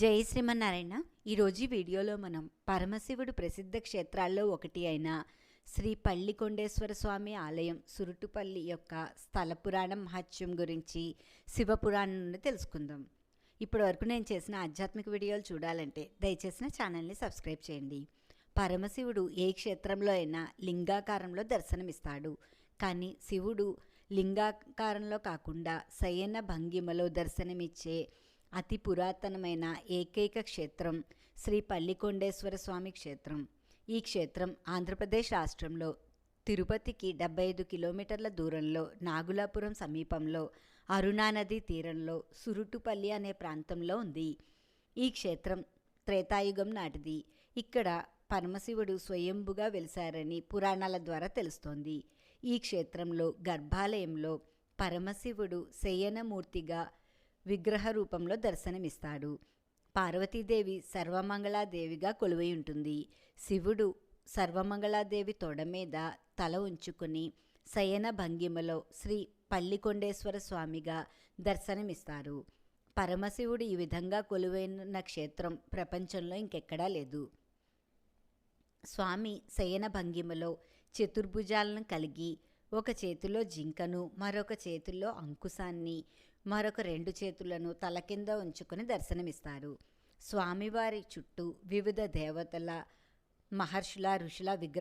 జై శ్రీమన్నారాయణ. ఈరోజు ఈ వీడియోలో మనం పరమశివుడు ప్రసిద్ధ క్షేత్రాల్లో ఒకటి అయిన శ్రీ పల్లికొండేశ్వర స్వామి ఆలయం సురుటుపల్లి యొక్క స్థల పురాణం మహత్యం గురించి శివపురాణం నుండి తెలుసుకుందాం. ఇప్పటి వరకు నేను చేసిన ఆధ్యాత్మిక వీడియోలు చూడాలంటే దయచేసి నా ఛానల్ని సబ్స్క్రైబ్ చేయండి. పరమశివుడు ఏ క్షేత్రంలో అయినా లింగాకారంలో దర్శనమిస్తాడు. కానీ శివుడు లింగాకారంలో కాకుండా శయన భంగిమలో దర్శనమిచ్చే అతి పురాతనమైన ఏకైక క్షేత్రం శ్రీ పల్లికొండేశ్వర స్వామి క్షేత్రం. ఈ క్షేత్రం ఆంధ్రప్రదేశ్ రాష్ట్రంలో తిరుపతికి డెబ్బై ఐదు కిలోమీటర్ల దూరంలో నాగులాపురం సమీపంలో అరుణానది తీరంలో సురుటుపల్లి అనే ప్రాంతంలో ఉంది. ఈ క్షేత్రం త్రేతాయుగం నాటిది. ఇక్కడ పరమశివుడు స్వయంభుగా వెలిశారని పురాణాల ద్వారా తెలుస్తోంది. ఈ క్షేత్రంలో గర్భాలయంలో పరమశివుడు శయనమూర్తిగా విగ్రహ రూపంలో దర్శనమిస్తాడు. పార్వతీదేవి సర్వమంగళాదేవిగా కొలువై ఉంటుంది శివుడు సర్వమంగళాదేవి తొడ మీద తల ఉంచుకుని శయన భంగిమలో శ్రీ పల్లికొండేశ్వర స్వామిగా దర్శనమిస్తారు. పరమశివుడు ఈ విధంగా కొలువైన క్షేత్రం ప్రపంచంలో ఇంకెక్కడా లేదు. స్వామి శయన భంగిమలో చతుర్భుజాలను కలిగి ఒక చేతిలో జింకను మరొక చేతుల్లో అంకుశాన్ని మరొక రెండు చేతులను తల కింద ఉంచుకొని దర్శనమిస్తారు. స్వామివారి చుట్టూ వివిధ దేవతల మహర్షుల ఋషుల విగ్రహ